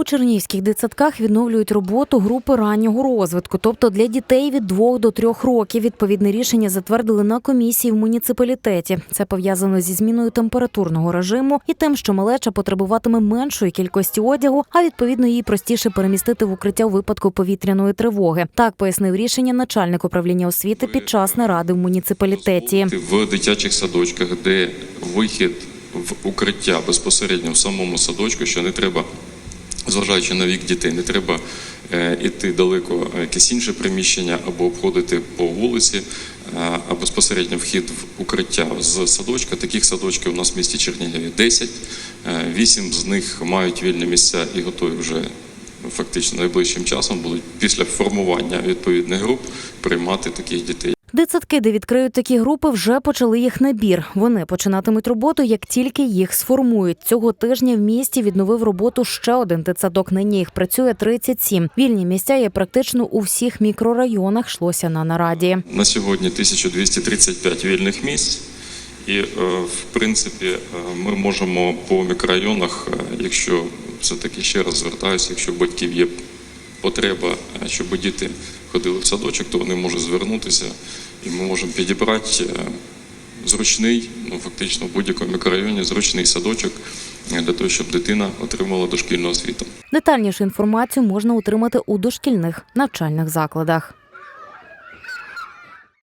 У чернігівських дитсадках відновлюють роботу групи раннього розвитку, тобто для дітей від 2 до 3 років. Відповідне рішення затвердили на комісії в муніципалітеті. Це пов'язано зі зміною температурного режиму і тим, що малеча потребуватиме меншої кількості одягу, а відповідно її простіше перемістити в укриття у випадку повітряної тривоги. Так пояснив рішення начальник управління освіти під час наради в муніципалітеті. в дитячих садочках, де вихід в укриття безпосередньо в самому садочку, що не треба, зважаючи на вік дітей, не треба е, іти далеко якесь інше приміщення або обходити по вулиці, е, а безпосередньо вхід в укриття з садочка. Таких садочків у нас в місті Чернігові 10. Е, Вісім з них мають вільні місця і готові вже фактично найближчим часом будуть після формування відповідних груп приймати таких дітей. Дитсадки, де відкриють такі групи, вже почали їх набір. Вони починатимуть роботу, як тільки їх сформують. Цього тижня в місті відновив роботу ще один дитсадок. Нині їх працює 37. Вільні місця є практично у всіх мікрорайонах. Йшлося на нараді. На сьогодні 1235 вільних місць, і е, в принципі е, ми можемо по мікрорайонах, е, якщо все-таки ще раз звертаюся, якщо батьків є потреба, щоб діти ходили в садочок, то вони можуть звернутися, і ми можемо підібрати е, зручний, ну фактично в будь-якому мікрорайоні зручний садочок для того, щоб дитина отримала дошкільну освіту. Детальнішу інформацію можна отримати у дошкільних навчальних закладах.